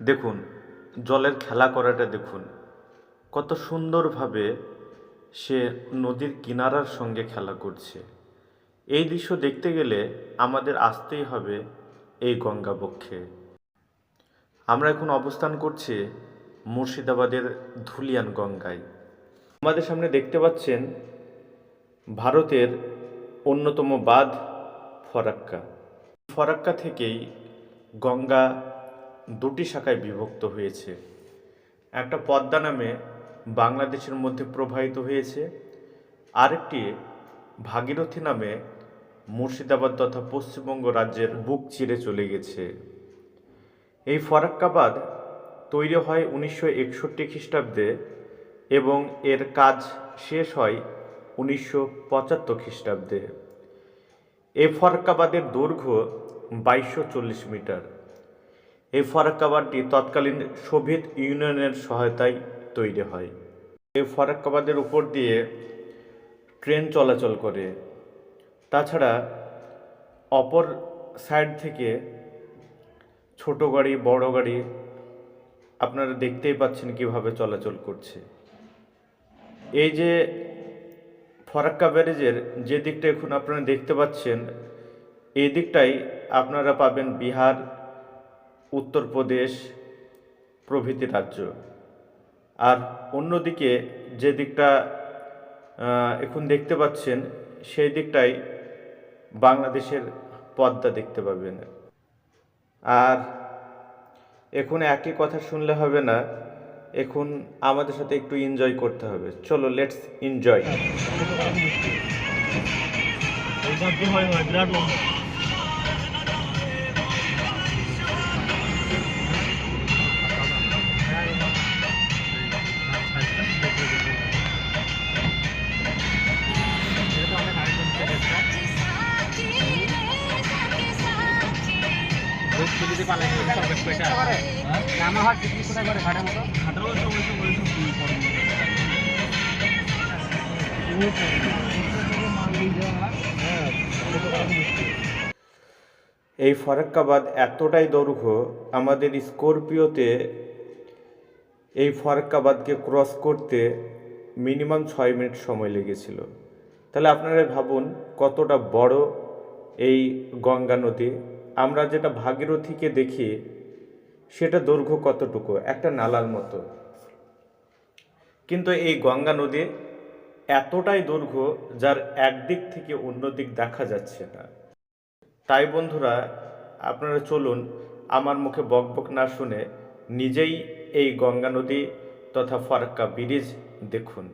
দেখুন, জলের খেলা করাটা দেখুন। কত সুন্দরভাবে সে নদীর কিনারার সঙ্গে খেলা করছে। এই দৃশ্য দেখতে গেলে আমাদের আসতেই হবে এই গঙ্গাবক্ষে। আমরা এখন অবস্থান করছি মুর্শিদাবাদের ধুলিয়ান গঙ্গায়। আমাদের সামনে দেখতে পাচ্ছেন ভারতের অন্যতম বাঁধ ফরাক্কা। ফরাক্কা থেকেই গঙ্গা দুটি শাখায় বিভক্ত হয়েছে। একটা পদ্মা নামে বাংলাদেশের মধ্যে প্রবাহিত হয়েছে। আরেকটি ভাগীরথী নামে মুর্শিদাবাদ তথা পশ্চিমবঙ্গ রাজ্যের বুক চিরে চলে গেছে। এই ফরাক্কাবাদ তৈরি হয় উনিশশো একষট্টি খ্রিস্টাব্দে এবং এর কাজ শেষ হয় উনিশশো পঁচাত্তর খ্রিস্টাব্দে। এ ফরাক্কাবাদের দৈর্ঘ্য বাইশশো চল্লিশ মিটার। এই ফরাক্কাবাদটি তৎকালীন সোভিয়েত ইউনিয়নের সহায়তায় তৈরি হয়। এই ফরাক্কাবাদের উপর দিয়ে ট্রেন চলাচল করে। তাছাড়া অপর সাইড থেকে ছোট গাড়ি, বড় গাড়ি আপনারা দেখতেই পাচ্ছেন কীভাবে চলাচল করছে। এই যে ফরাক্কা ব্যারেজের যে দিকটা এখন আপনারা দেখতে পাচ্ছেন, এই দিকটাই আপনারা পাবেন বিহার উত্তরপ্রদেশ প্রভৃতি রাজ্য। আর অন্যদিকে যে দিকটা এখন দেখতে পাচ্ছেন, সেই দিকটাই বাংলাদেশের পদ্মা দেখতে পাবেন। আর এখন একই কথা শুনলে হবে না, এখন আমাদের সাথে একটু এনজয় করতে হবে। চলো লেটস এনজয় এই ফরাক্কাবাদ এতটাই দৈর্ঘ্য, আমাদের স্করপিওতে এই ফরাক্কাবাদকে ক্রস করতে মিনিমাম ছয় মিনিট সময় লেগেছিল। তাহলে আপনারা ভাবুন কতটা বড় এই গঙ্গা নদী। আমরা যেটা ভাগীরথীকে দেখি, সেটা দৈর্ঘ্য কতটুকু? একটা নালার মতো। কিন্তু এই গঙ্গা নদী এতটাই দৈর্ঘ্য, যার একদিক থেকে অন্য দিক দেখা যাচ্ছে না। তাই বন্ধুরা, আপনারা চলুন আমার মুখে বকবক না শুনে নিজেই এই গঙ্গা নদী তথা ফারাক্কা ব্রিজ দেখুন।